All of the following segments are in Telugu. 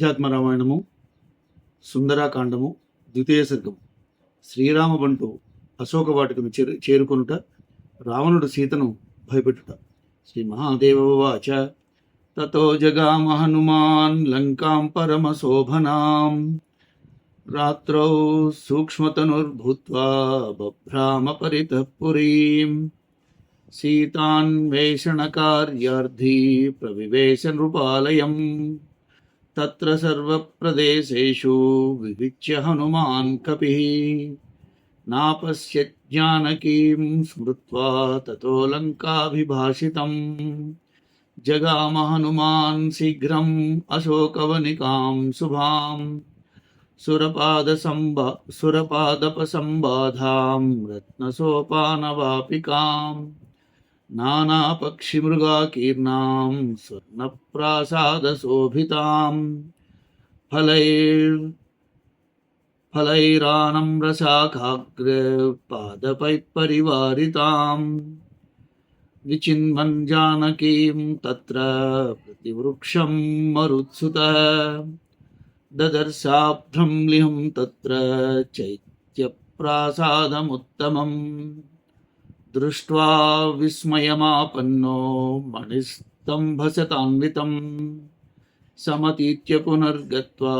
ఆధ్యాత్మ రామాయణము సుందరాకాండము ద్వితీయ సర్గము. శ్రీరామ బంటు అశోక వాటికను చేరు చేరుకొనుట రావణుడు సీతను భయపెట్టుట. శ్రీ మహాదేవవాచ తతో జగామ హనుమాన్ లంకాం పరమశోభనాం. రాత్రౌ సూక్ష్మతనుర్భూత్వా బభ్రామ పరితః పురీం సీతాన్వేషణకార్యార్థీ ప్రవివేశ నృపాలయం तत्र सर्वप्रदेशेषु विविच्य हनुमान् कपिः। नापश्यज्जानकीं स्मृत्वा ततो लङ्काभिभाषितं जगाम हनुमान् शीघ्रम् अशोकवनिकां शुभां सुरपादसम्बा, सुरपादपसम्बाधां रत्नसोपानवापिकाम्। नानापक्षिमृगाकीर्णां स्वर्णप्रासादशोभितां फलैर् फलैरानम्रशाखाग्रपादपैपरिवारितां विचिन्वन् जानकीं तत्र प्रतिवृक्षं मरुत्सुतः ददर्शाभ्रं लिहं तत्र चैत्यप्रासादमुत्तमम् దృష్ట్వా విస్మయమాపన్నో మణిస్తంభసతాన్వితం సమతీత్య పునర్గత్వా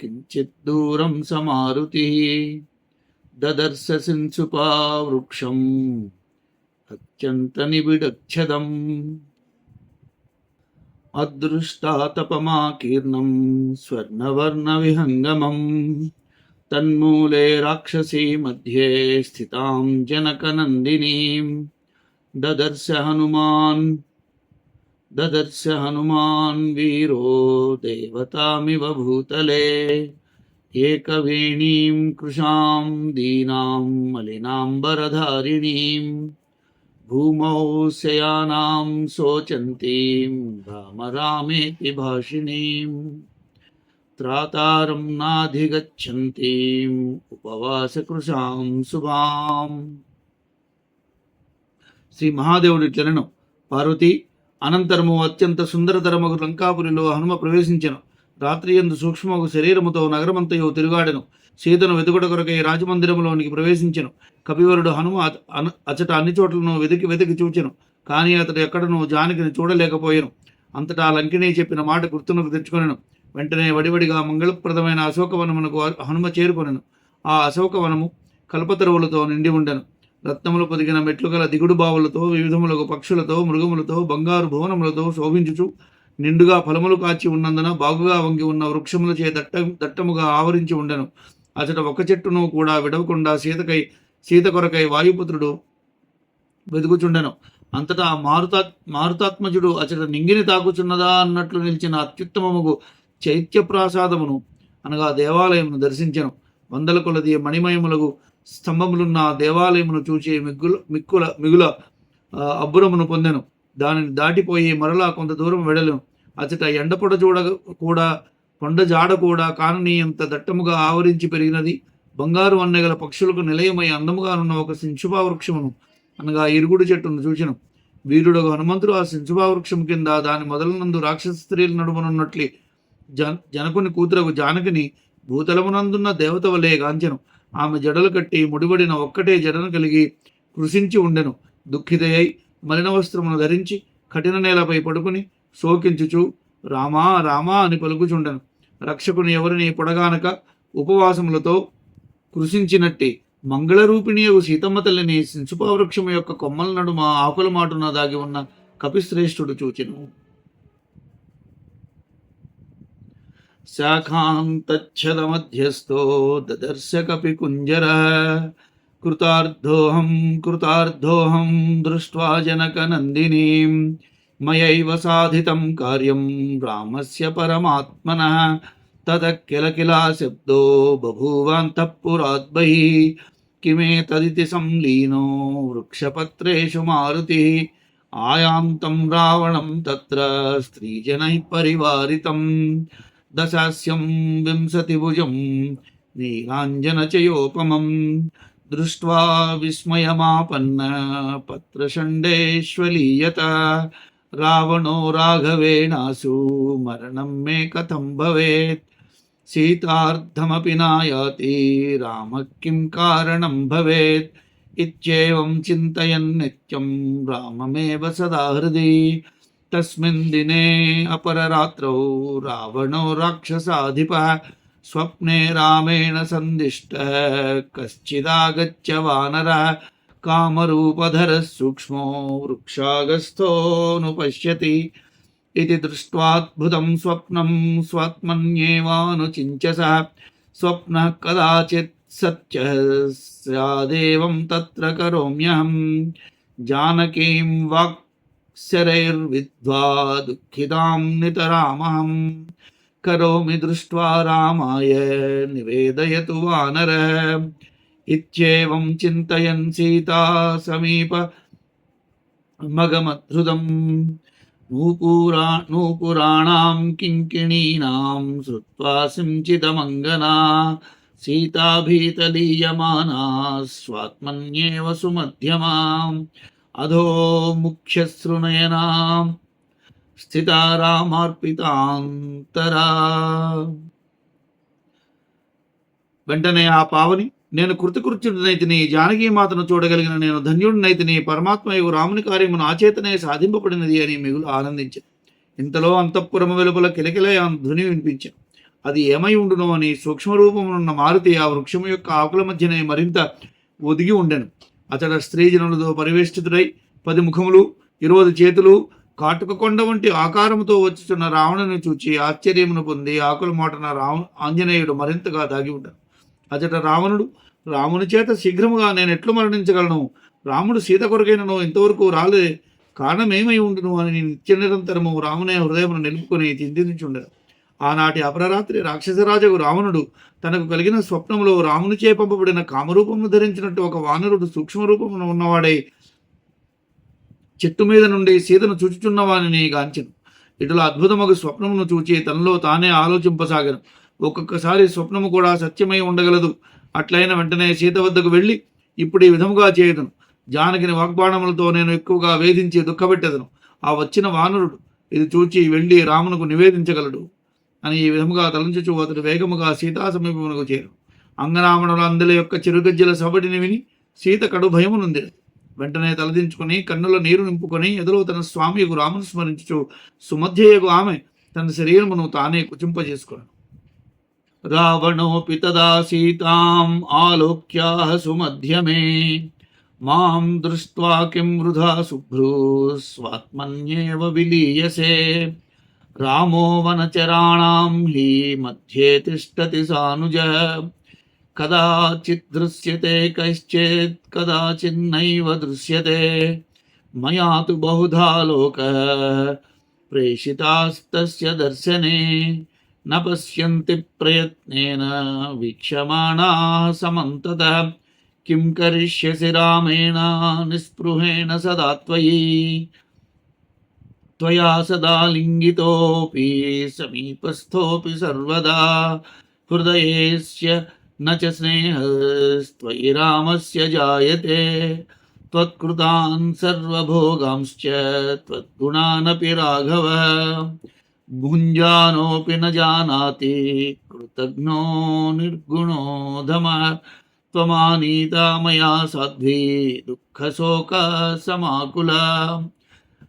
కించిత్ దూరం సమారుతి దదర్శ వృక్షం అత్యంత నిబిడక్షదం అదృష్టాతపమాకీర్ణం స్వర్ణవర్ణవిహంగమం तन्मूले राक्षसी मध्ये स्थितां जनकनन्दिनीं। ददर्श हनुमान् ददर्श हनुमान् वीरो देवतामिव भूतले। एकवेणीं कृशां, दीनां मलिनाम्बरधारिणीं। भूमौ शयानां शोचन्तीं राम रामेति भाषिणीं। त्रातारं नाधिगच्छन्तीम् ఉపవాసకృషాం శుభాం శ్రీ మహాదేవుడి చరణం పార్వతి అనంతరము అత్యంత సుందరతరమగు లంకాపురిలో హనుమ ప్రవేశించెను రాత్రి ఎందు సూక్ష్మగు శరీరముతో నగరమంతయు తిరుగాడెను సీతను వెతుకుట కొరకై రాజమందిరములోనికి ప్రవేశించెను కపివరుడు హనుమ అత- అన- అచట అన్ని చోట్లను వెతికి వెతికి చూచెను కానీ అతడు ఎక్కడను జానకిని చూడలేకపోయాను అంతటా లంకిని చెప్పిన మాట గుర్తునకు తెచ్చుకొనెను వెంటనే వడివడిగా మంగళప్రదమైన అశోకవనమునకు హనుమ చేరుకొనెను. ఆ అశోకవనము కల్పతరువులతో నిండి ఉండెను. రత్నములు పొదిగిన మెట్లు గల దిగుడు బావులతో వివిధములకు పక్షులతో మృగములతో బంగారు భువనములతో శోభించుచు నిండుగా ఫలములు కాచి ఉన్నందున బాగుగా వంగి ఉన్న వృక్షముల చే దట్ట దట్టముగా ఆవరించి ఉండెను. అచట ఒక చెట్టును కూడా విడవకుండా సీతకై సీత కొరకై వాయుపుత్రుడు వెతుకుచుండెను అంతటా మారుతా మారుతాత్మజుడు అచట నింగిని తాకుచున్నదా అన్నట్లు నిలిచిన అత్యుత్తమముగు చైత్య ప్రాసాదమును అనగా దేవాలయమును దర్శించను. వందల కొలది మణిమయములకు స్తంభములున్న దేవాలయమును చూచే మిగ్గుల మిక్కుల మిగుల అబ్బురమును పొందెను. దానిని దాటిపోయి మరలా కొంత దూరం వెడలను. అచట ఎండపొడ చూడ కూడా కొండ జాడ కూడా కాననీయంత దట్టముగా ఆవరించి పెరిగినది. బంగారు అన్నగల పక్షులకు నిలయమై అందముగా ఉన్న ఒక సించుపా వృక్షమును అనగా ఇరుగుడు చెట్టును చూచెను. వీరుడు హనుమంతుడు ఆ సించుపా వృక్షం కింద దాని మొదలనందు రాక్షస స్త్రీలు నడుమనున్నట్లు జన జనకుని కూతురకు జానకిని భూతలమునందున్న దేవత వలె గాంచెను. ఆమె జడలు కట్టి ముడిబడిన ఒక్కటే జడను కలిగి కృషించి ఉండెను. దుఃఖితయై మలిన వస్త్రమును ధరించి కఠిన నేలపై పడుకుని శోకించుచు రామా రామా అని పలుకుచుండెను. రక్షకుని ఎవరిని పొడగానక ఉపవాసములతో కృషించినట్టి యొక్క సీతమ్మ తల్లిని సించుపావృక్షము యొక్క కొమ్మల నడుమ ఆకుల మాటున దాగి ఉన్న కపిశ్రేష్ఠుడు చూచెను. शाखान्तच्छदमध्यस्थो ददर्श कपिकुञ्जरः कृतार्थोऽहं कृतार्थोऽहं दृष्ट्वा जनकनन्दिनीं। मयैव साधितं कार्यं रामस्य परमात्मनः। ततः किल किलाशब्दो बभूवान्तः पुरात् बहिः किमेतदिति संलीनो वृक्षपत्रेषु मारुतिः। आयान्तं रावणं तत्र स्त्रीजनैः परिवारितम्। దశాస్యం వింశతిభుజం నీలాంజనచయోపమం దృష్ట్వా విస్మయమాపన్న పత్రషండేశ్వలీయత రావణో రాఘవేణాసు మరణం మే కథం భవేత్. సీతార్థమపి నాయాతి రామ కిం కారణం భవేత్. ఇత్యేవం చింతయన్ నిత్యం రామమేవ సదా హృది. तस्मिन् दिने अपररात्रौ रावणो राक्षसाधिपः स्वप्ने रामेण सन्दिष्टः कश्चिदागच्छ वानरः, कामरूपधरः सूक्ष्मो वृक्षागस्थोऽनुपश्यति इति दृष्ट्वाद्भुतं स्वप्नं स्वात्मन्येवानुचिञ्च सः स्वप्नः कदाचित् सत्यः, स्यादेवं तत्र करोम्यहं जानकीं वाक् వాక్శరైర్విద్వా దుఃఖితాం నితరామహం. కరోమి దృష్ట్వా రామాయ నివేదయతు వానర. ఇత్యేవం చింతయన్ సీతా సమీప మగమధృతం నూపురా నూపురాణాం కింకిణీనాం శ్రుత్వా సించితమంగనా. సీతాభీతలీయమానా స్వాత్మన్యేవ సుమధ్యమాం. అధో ముఖ్యశృనయనాం స్థితారామార్పితాంతరా వెంటనే ఆ పావని నేను కృతకృత్యుడినైతిని జానకీమాతను చూడగలిగిన నేను ధన్యుడినైతిని పరమాత్మయు రాముని కార్యమును నాచేతనే సాధింపబడినది అని మిగులు ఆనందించాను ఇంతలో అంతఃపురము వెలుపల కిలకిలే ధ్వని వినిపించాను అది ఏమై ఉండునో అని సూక్ష్మరూపమునున్న మారుతి ఆ వృక్షము యొక్క ఆకుల మధ్యనే మరింత ఒదిగి ఉండెను. అతడ స్త్రీజనులతో పరివేష్టితుడై పది ముఖములు ఇరవై చేతులు కాటుక కొండ వంటి ఆకారముతో వచ్చుచున్న రావణుని చూచి ఆశ్చర్యమును పొంది ఆకుల మాటన రావ ఆంజనేయుడు మరింతగా దాగి ఉంటాడు అచట రావణుడు రాముని చేత శీఘ్రముగా నేను ఎట్లు మరణించగలను. రాముడు సీత కొరకైనను ఇంతవరకు రాలే. కారణమేమై ఉండును అని నిత్య నిరంతరము రామునే హృదయమును నిలుపుకొని చింతించుండెను ఆనాటి అపరరాత్రి రాక్షసరాజకు రావణుడు తనకు కలిగిన స్వప్నంలో రామునిచే పంపబడిన కామరూపమును ధరించినట్టు ఒక వానరుడు సూక్ష్మ రూపమున ఉన్నవాడై చెట్టు మీద నుండి సీతను చూచుచున్నవాని గాంచెను. ఇటుల అద్భుతమగు స్వప్నమును చూచి తనలో తానే ఆలోచింపసాగను. ఒక్కొక్కసారి స్వప్నము కూడా సత్యమై ఉండగలదు. అట్లయిన వెంటనే సీత వద్దకు వెళ్ళి ఇప్పుడు ఈ విధముగా చేయదును. జానకిని వాగ్బాణములతో నేను ఎక్కువగా వేధించి దుఃఖపెట్టెదను. ఆ వచ్చిన వానరుడు ఇది చూచి వెళ్ళి రామునకు నివేదించగలడు. అని ఈ విధముగా తలంచుచు అతడు వేగముగా సీతా సమీపమునకు చేరు. అంగనామణుల అందల యొక్క చిరుగజ్జల సబడిని విని సీత కడు భయమునుంది. వెంటనే తలదించుకుని కన్నుల నీరు నింపుకొని ఎదురు తన స్వామి రామును స్మరించుచు సుమధ్యయగు ఆమె తన శరీరమును తానే కుచింపజేసుకున్నాను రావణోపి తదా సీతాం ఆలోక్యా సుమధ్యమే. మాం దృష్ట్వా కిం వృధా శుభ్రూ స్వాత్మన్యేవ విలీయసే. रामो वनचराणां मध्ये तिष्ठति सानुजः। कदाचित् दृश्यते कश्चेत् कदाचिन्नैव दृश्यते। मया तु बहुधा लोकः, प्रेषितास्तस्य दर्शने न पश्यन्ति प्रयत्नेन वीक्षाण समन्ततः। किं करिष्यसि रामेण, निःस्पृहेण सदा त्वयि। त्वया सदा लिङ्गितोऽपि समीपस्थोऽपि सर्वदा। हृदयेस्य न च स्नेहस्त्वयि रामस्य जायते। त्वत्कृतान् सर्वभोगांश्च त्वद्गुणानपि राघव। भुञ्जानोऽपि न जानाति कृतघ्नो निर्गुणो धमः त्वमानीता मया साध्वी दुःखशोकसमाकुला।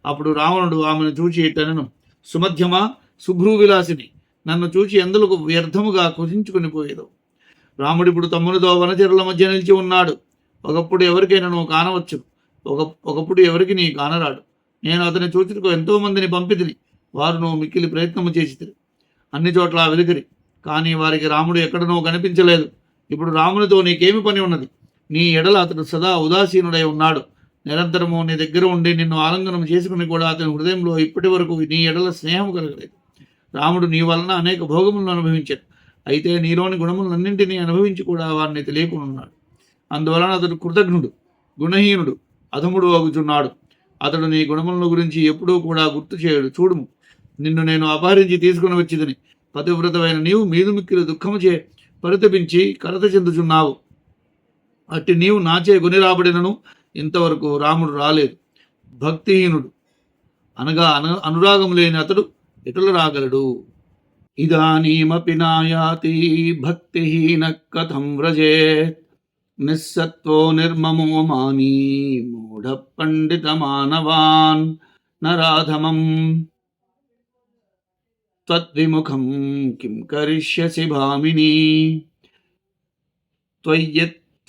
అప్పుడు రావణుడు ఆమెను చూచి తనను సుమధ్యమా శుభ్రు విలాసిని నన్ను చూచి ఎందులకు వ్యర్థముగా కుదించుకుని పోయేదు? రాముడు ఇప్పుడు తమ్మునితో వనచరుల మధ్య నిలిచి ఉన్నాడు. ఒకప్పుడు ఎవరికైనా నువ్వు కానవచ్చు. ఒక ఒకప్పుడు ఎవరికి నీ కానరాడు. నేను అతని చూచుటకు ఎంతో మందిని పంపితిని. వారు నువ్వు మిక్కిలి ప్రయత్నము చేసితిరి. అన్ని చోట్ల వెలుకరి. కానీ వారికి రాముడు ఎక్కడనో కనిపించలేదు. ఇప్పుడు రామునితో నీకేమి పని ఉన్నది? నీ ఎడల అతడు సదా ఉదాసీనుడై ఉన్నాడు. నిరంతరము నీ దగ్గర ఉండి నిన్ను ఆలంగనం చేసుకుని కూడా అతని హృదయంలో ఇప్పటి వరకు నీ ఎడల స్నేహం కలగలేదు. రాముడు నీ వలన అనేక భోగములను అనుభవించాడు. అయితే నీలోని గుణములన్నింటినీ అనుభవించి కూడా వారిని తెలియకుండా ఉన్నాడు అందువలన అతడు కృతజ్ఞుడు గుణహీనుడు అధముడు అగుచున్నాడు అతడు నీ గుణములను గురించి ఎప్పుడూ కూడా గుర్తు చేయడు. చూడుము నిన్ను నేను అపహరించి తీసుకుని వచ్చిదని పతివ్రతమైన నీవు మీదు మిక్కిలి దుఃఖము చే పరితపించి కలత చెందుచున్నావు. అట్టి నీవు నాచే గుని రాబడినను ఇంతవరకు రాముడు రాలేదు. భక్తిహీనుడు. అనగా అను అనురాగం లేని అతడు ఎటుల రాగలడు? ఇదానీమపి నాయాతి భక్తిహీన కథం వ్రజేత్. నిస్సత్వో నిర్మమో మానీ మూఢ పండిత మానవాన్ నరాధమం. త్వద్విముఖం కిం కరిష్యసి భామిని.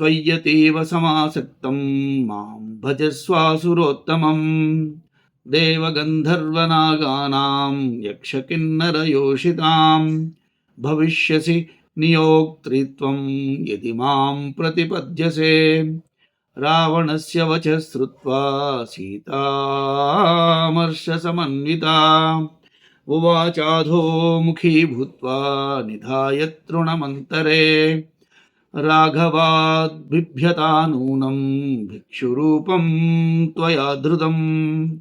त्वय्यतीव समासक्तं माँ भजस्वासुरोत्तमं देवगन्धर्वनागानां यक्षकिन्नरयोषितां भविष्यसि नियोक्तृत्वं यदि माँ प्रतिपद्यसे। रावणस्य वचः श्रुत्वा सीतामर्षसमन्विता। उवाचाधो मुखी भूत्वा निधाय तृणमन्तरे। राघवाद्बिभ्यता नूनं भिक्षुरूपं त्वया धृतम्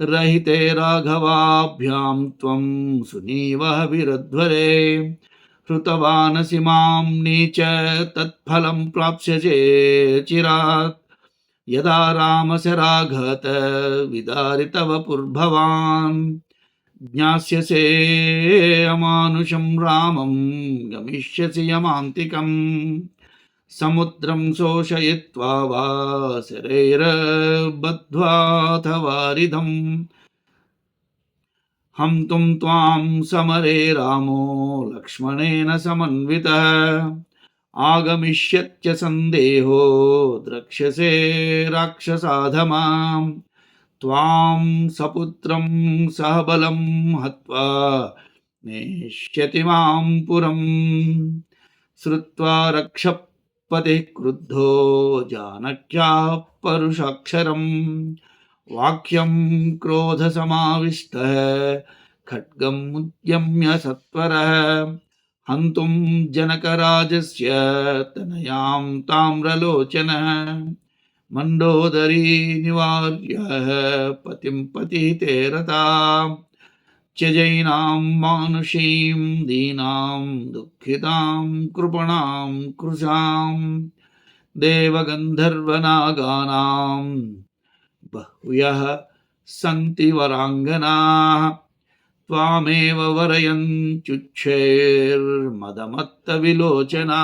रहिते राघवाभ्यां त्वं सुनीवः विरध्वरे। हृतवानसि माँ नीच तत्फलं प्राप्स्यसे चिरात्। यदा रामस्य राघत विदारितव पुर्भवान् ज्ञास्यसे अमानुषं रामं, गमिष्यसि यमान्तिकं। समुद्रं शोषयित्वा वा शरैरबद्ध्वाथ वारिधम् हन्तुं त्वां समरे रामो, लक्ष्मणेन समन्वितः। आगमिष्यत्य सन्देहो द्रक्ष्यसे राक्षसाधमाम्। त्वां सपुत्रं सहबलं हत्वा नेष्यति माँ पुरं। श्रुत्वा रक्षपतिः क्रुद्धो जानक्याः परुषाक्षरं वाक्यं क्रोधसमाविष्टः खड्गम् उद्यम्य सत्वरः। हन्तुं जनकराजस्य, तनयां ताम्रलोचनः। मन्दोदरी निवार्य पतिं पतिते रतां त्यजैनां मानुषीं दीनां दुःखितां कृपणां कृशां देवगन्धर्वनागानां बह्व्यः सन्ति वराङ्गनाः त्वामेव वरयञ्चुच्छेर्मदमत्तविलोचना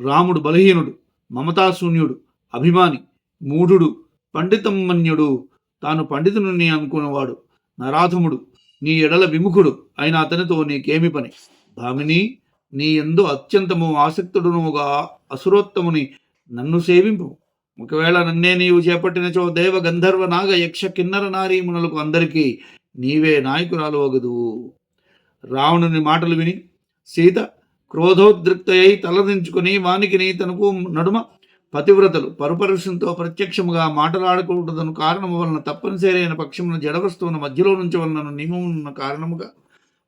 రాముడు బలహీనుడు మమతాశూన్యుడు అభిమాని మూఢుడు పండితమ్మన్యుడు తాను పండితుని అనుకునేవాడు నరాధముడు నీ ఎడల విముఖుడు అయిన అతనితో నీకేమి పని? భామిని నీ ఎందు అత్యంతము ఆసక్తుడునుగా అసురోత్తముని నన్ను సేవింపు. ఒకవేళ నన్నే నీవు చేపట్టినచో దేవ గంధర్వ నాగ యక్ష కిన్నర నారీమునులకు అందరికీ నీవే నాయకురాలు వగదు రావణుని మాటలు విని సీత క్రోధోద్రిక్తయై తలదించుకుని వానికిని తనకు నడుమ పతివ్రతలు పరుపరుషంతో ప్రత్యక్షముగా మాటలాడకూడదను కారణము వలన తప్పనిసరి అయిన పక్షమున జడవస్తువును మధ్యలో నుంచి వలన నియమమున్న కారణముగా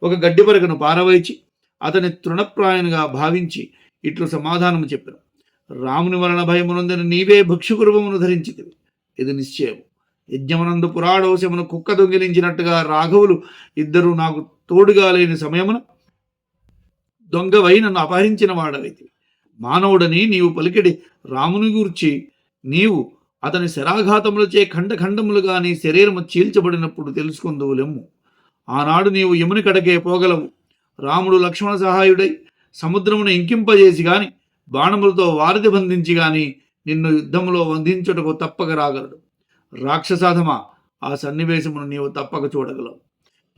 ఒక గడ్డిపరకను పారవేచి పారవైచి అతని తృణప్రాయనుగా భావించి ఇట్లు సమాధానము చెప్పిన. రాముని వలన భయమునందిన నీవే భక్షుకురువమును ధరించితివి. ఇది నిశ్చయం యజ్ఞమునందు పురాడోశమును కుక్క దొంగిలించినట్టుగా రాఘవులు ఇద్దరు నాకు తోడుగా లేని సమయమున దొంగవై నన్ను అపహరించిన వాడవైతే. మానవుడని నీవు పలికిడి రాముని గూర్చి నీవు అతని శరాఘాతములచే ఖండఖండములుగా నీ శరీరము చీల్చబడినప్పుడు తెలుసుకుందువులెమ్ము. ఆనాడు నీవు యముని కడకే పోగలవు. రాముడు లక్ష్మణ సహాయుడై సముద్రమును ఇంకింపజేసి గాని బాణములతో వారిది బంధించి గాని నిన్ను యుద్ధములో వంధించుటకు తప్పక రాగలడు. రాక్షసాధమ ఆ సన్నివేశమును నీవు తప్పక చూడగలవు.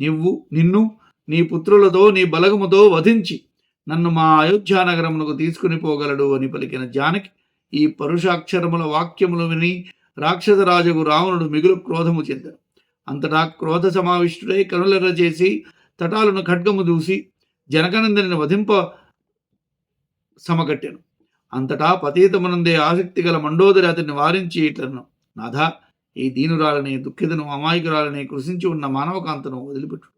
నువ్వు నిన్ను నీ పుత్రులతో నీ బలగముతో వధించి నన్ను మా అయోధ్యానగరమునకు తీసుకుని పోగలడు అని పలికిన జానకి ఈ పరుషాక్షరముల వాక్యములు విని రాక్షసరాజుకు రావణుడు మిగులు క్రోధము చెందాడు అంతటా క్రోధ సమావిష్టుడై కనులెర్ర చేసి తటాలను ఖడ్గము దూసి జనకనందని వధింప సమగట్టెను అంతటా పతీతమునందే ఆసక్తి గల మండోదరి అతన్ని వారించి ఇట్లను. నాథ ఈ దీనురాలని దుఃఖితను అమాయకురాలని కృషించి ఉన్న మానవకాంతను వదిలిపెట్టు.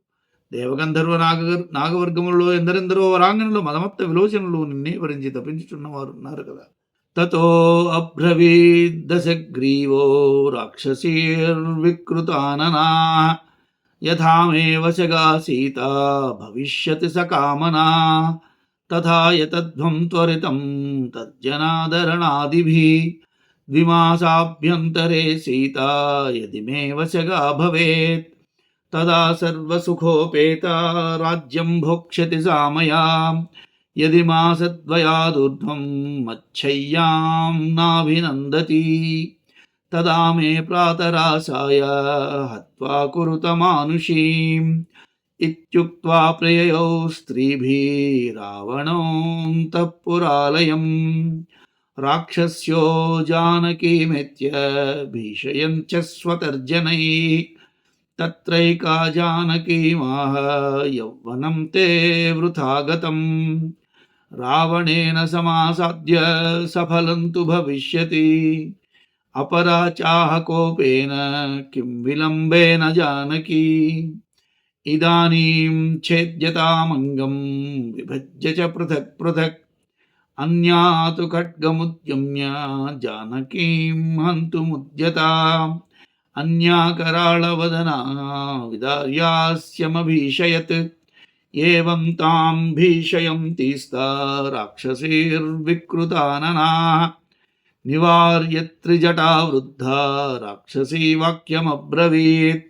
దేవగంధర్వ నాగ నాగవర్గములలో ఎందరెందరో వరాంగణులు మదమత్త విలోచనలు నిన్నే వరించి తప్పించుచున్నవారు ఉన్నారు కదా. తతో అబ్రవీద్దశగ్రీవో రాక్షసీర్వికృతాననా యథామే వశగా సీత భవిష్యతి సకామనా తథాయతధ్వం త్వరితం తజ్జనాదరణాదిభి ద్విమాసాభ్యంతరే సీత యది మే వశగా భవేత్. तदा सर्वसुखोपेता राज्यं भोक्ष्यति सा मया। यदि मासद्वयादूर्ध्वं मच्छय्यां नाभिनन्दति, तदा मे प्रातरासाय हत्वा कुरुतमानुषीम्। इत्युक्त्वा प्रिययौ स्त्रीभिरावणोऽन्तः पुरालयम् राक्षस्यो जानकीमेत्य भीषयञ्च स्वतर्जनैः। तत्रैका जानकीमाह यौवनं ते वृथा रावणेन समासाद्य सफलं तु भविष्यति। अपरा चाह कोपेन किं विलम्बेन जानकी। इदानीं छेद्यतामङ्गं विभज्य च पृथक् पृथक्। अन्या तु खड्गमुद्यम्य जानकीं हन्तुमुद्यता अन्या कराळवदना विदार्यास्यमभीषयत् एवं तां भीषयन्तीस्ता राक्षसीर्विकृताननाः निवार्य त्रिजटा वृद्धा राक्षसी वाक्यमब्रवीत्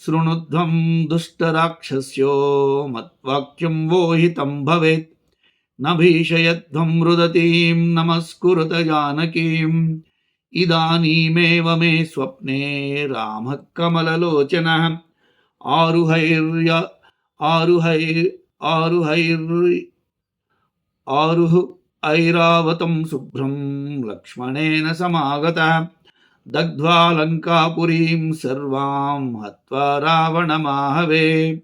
शृणुध्वं दुष्टराक्षस्यो मद्वाक्यं वो हितं भवेत् न भीषयध्वं रुदतीं नमस्कुरुत जानकीम् ఇదానీమేవ మే స్వప్నే రామ కమలలోచన ఆరుహైర్య ఆరుహై ఆరుహైర్ ఆరుహు ఐరావతం శుభ్రం లక్ష్మణేన సమాగత. దగ్ధ్వా లంకాపురీం సర్వాం హత్వా రావణమాహవే.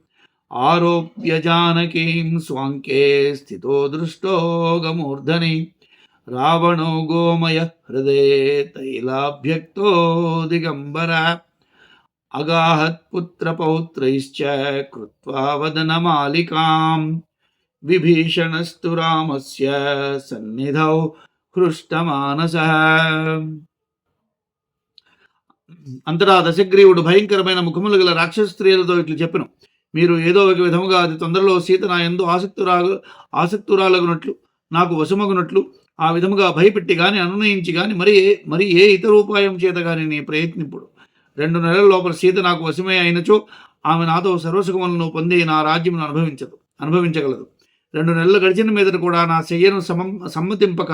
ఆరోప్య జానకీం స్వాంకే స్థితో దృష్టో రావణో గోమయ హృదయ తైలాభ్యక్తో దిగంబర. అగాహత్పుత్రపౌత్రైశ్చ కృత్వా వదనమాలికాం విభీషణస్తు రామస్య సన్నిధౌ హృష్టమానస. అంతటా దశగ్రీవుడు భయంకరమైన ముఖములు గల రాక్షస్త్రీలతో ఇట్లు చెప్పను. మీరు ఏదో ఒక విధముగా అది తొందరలో సీత నా ఎందు ఆసక్తురా ఆసక్తురాలగునట్లు నాకు వశమగునట్లు ఆ విధముగా భయపెట్టి కానీ అనునయించి కానీ మరి మరి ఏ ఇతర ఉపాయం చేత కానీ నీ ప్రయత్నింపుడు. రెండు నెలల లోపల సీత నాకు వశమే అయినచో ఆమె నాతో సర్వసుఖములను పొంది నా రాజ్యమును అనుభవించదు అనుభవించగలదు. రెండు నెలలు గడిచిన మీద కూడా నా శయ్యను సమం సమ్మతింపక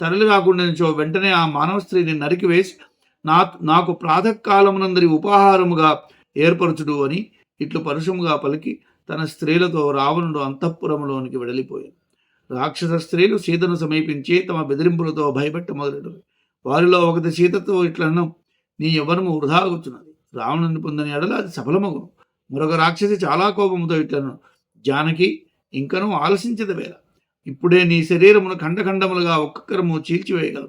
తరలి రాకుండానిచో వెంటనే ఆ మానవ స్త్రీని నరికివేసి నా నాకు ప్రాతకాలమునందరి ఉపాహారముగా ఏర్పరచుడు అని ఇట్లు పరుషముగా పలికి తన స్త్రీలతో రావణుడు అంతఃపురంలోనికి వెడలిపోయాడు. రాక్షస స్త్రీలు సీతను సమీపించి తమ బెదిరింపులతో భయపెట్ట మొదలెడు వారిలో ఒకటి సీతతో ఇట్లను నీ యవ్వనము వృధాగుచున్నది రావణుని పొందని ఎడల అది సఫలమగును. మరొక రాక్షసి చాలా కోపముతో ఇట్లను జానకి ఇంకనూ ఆలసించదు వేళ. ఇప్పుడే నీ శరీరమును ఖండఖండములుగా ఒక్కొక్కరము చీల్చివేయగలము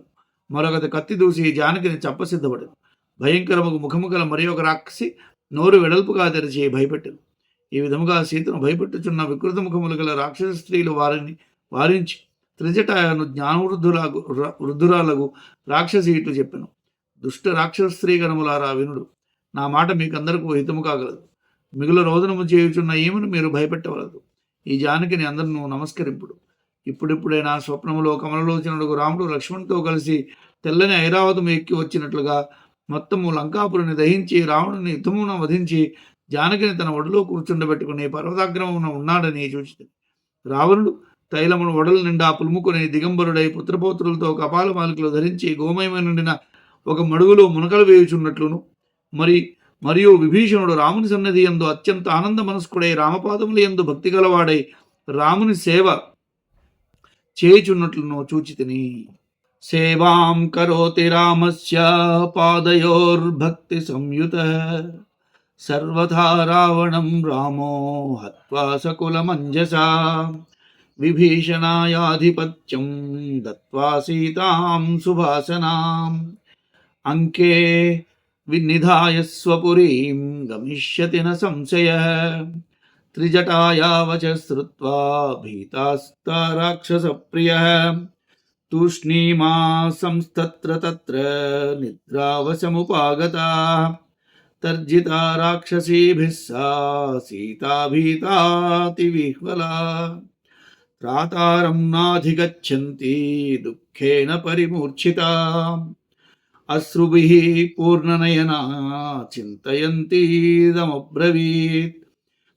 మరొకటి కత్తి దూసి జానకిని చంపసిద్ధపడను. భయంకరముకు ముఖము గల మరి ఒక రాక్షసి నోరు వెడల్పుగా తెరిచి భయపెట్టను. ఈ విధముగా సీతను భయపెట్టుచున్న వికృత ముఖములు గల రాక్షస స్త్రీలు వారిని వారించి త్రిజటాయను జ్ఞానవృద్ధురాగు వృద్ధురాలకు రాక్షసి ఇట్లు చెప్పాను. దుష్ట రాక్షస స్త్రీ గణములారా వినుడు. నా మాట మీకందరకు హితము కాగలదు. మిగుల రోజునము చేయుచున్న ఈమెను మీరు భయపెట్టవలదు. ఈ జానకిని అందరినూ నమస్కరింపుడు. ఇప్పుడిప్పుడే నా స్వప్నములో కమలలోచనుడు రాముడు లక్ష్మణ్తో కలిసి తెల్లని ఐరావతము ఎక్కి వచ్చినట్లుగా మొత్తము లంకాపురిని దహించి రావణుని యుద్ధమున వధించి జానకిని తన ఒడిలో కూర్చుండబెట్టుకుని పర్వతాగ్రమమున ఉన్నాడని చూచింది రావణుడు తైలమును ఒడల నిండా పులుముకొని దిగంబరుడై పుత్రపౌత్రులతో కపాల మాలికలు ధరించి గోమయమ నిండిన ఒక మడుగులో మునకలు వేయుచున్నట్లును. మరి మరియు విభీషణుడు రాముని సన్నిధి ఎందు అత్యంత ఆనంద మనస్కుడై రామపాదముల ఎందు భక్తి గలవాడై రాముని సేవ చేయుచున్నట్లును చూచితిని. సేవాం కరోతి రామస్య పాదయోర్భక్తి సంయుత. సర్వథా రావణం రామో హత్వా సకులమంజసా विभीषणायाधिपत्यं दत्त्वा सीतां सुभासनाम्। अङ्के विनिधाय स्वपुरीं गमिष्यति न संशयः। त्रिजटाया वच श्रुत्वा भीतास्ता राक्षसप्रियः तूष्णीमासंस्तत्र तत्र निद्रावशमुपागता। तर्जिता राक्षसीभिः सा सीता भीतातिविह्वला। త్రాతారం నాధిగచ్చంతి దుఃఖేన పరిమూర్ఛిత. అశ్రుభి పూర్ణనయనా చింతయంతీదమబ్రవీత్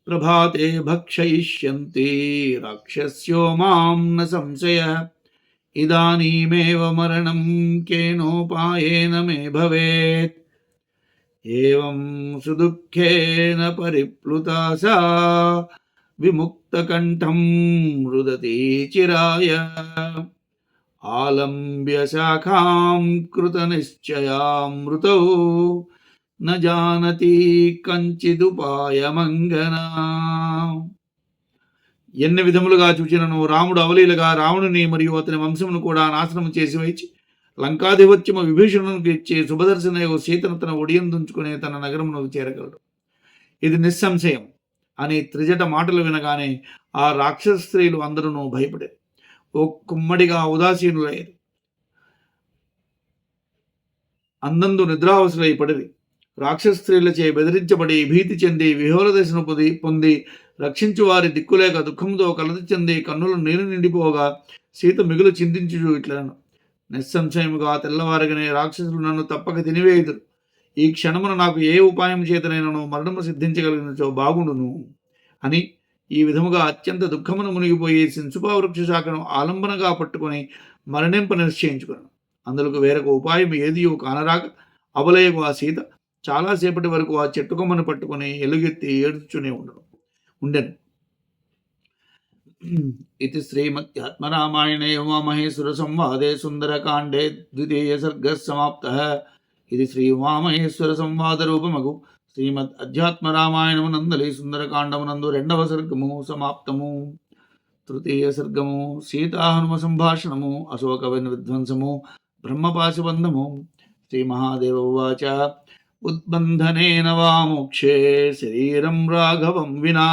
ప్రభాతే భక్షయిష్యంతి రాక్షస్యో మాం న సంశయ. ఇదానీమేవ మరణం కేనోపాయేన మే భవేత్. ఏం సుదుఃఖేన పరిప్లుతా సా. విముక్తకంఠం రుదతి చిరాయ ఆలంబ్య శాఖాం కృతనిశ్చయామృతౌ న జానతి కంచిదుపాయమంగనా ఎన్ని విధములుగా చూచినను రాముడు అవలీలగా రావణుని మరియు అతని వంశమును కూడా నాశనం చేసి వైచి లంకాధిపత్యము విభీషణునికి ఇచ్చి శుభదర్శన సీతను తన ఒడియందుంచుకునే తన నగరమునకు చేరగలడు. ఇది నిస్సంశయం. అని త్రిజట మాటలు వినగానే ఆ రాక్షస స్త్రీలు అందరూ భయపడారు. ఓ కుమ్మడిగా ఉదాసీనులయ్యారు. అందందు నిద్రావసులై పడిరి. రాక్షస స్త్రీలచే బెదిరించబడి భీతి చెంది విహోర దశను పొంది పొంది రక్షించు వారి దిక్కులేక దుఃఖంతో కలత చెంది కన్నులు నీరు నిండిపోగా సీత మిగులు చింతించుచు ఇట్లను నిస్సంశయముగా తెల్లవారగనే రాక్షసులు నన్ను తప్పక తినివేయుదురు. ఈ క్షణమున నాకు ఏ ఉపాయం చేతనైనను మరణము సిద్ధించగలిగినచో బాగుండును అని ఈ విధముగా అత్యంత దుఃఖమును మునిగిపోయి సింసుపా వృక్ష శాఖను ఆలంబనగా పట్టుకొని మరణింప నిశ్చయించుకున్నాను. అందులకు వేరొక ఉపాయం ఏదియో కానరాక అబలయకు ఆ సీత చాలాసేపటి వరకు ఆ చెట్టు కొమ్మను పట్టుకొని ఎలుగెత్తి ఏడ్చునే ఉండను ఉండెను. ఇది శ్రీమత్యాత్మరామాయణే ఉమామహేశ్వర సంవాదే సుందరకాండే ద్వితీయ సర్గ సమాప్త. ఇది శ్రీ ఉమామహేశ్వర సంవాద రూపమగు శ్రీమద్ అధ్యాత్మ రామాయణము నందలి సుందరకాండమునందు రెండవ సర్గము సమాప్తము. తృతీయ సర్గము సీతాహనుమ సంభాషణము అశోకవన విధ్వంసము బ్రహ్మపాశబంధము. శ్రీ మహాదేవ ఉవాచ ఉద్బంధనేన వా మోక్షే శరీరం రాఘవం వినా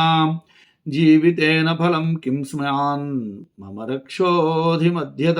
జీవితేన ఫలం కిం స్మ్యాన్ మమ రక్షోధిమధ్యత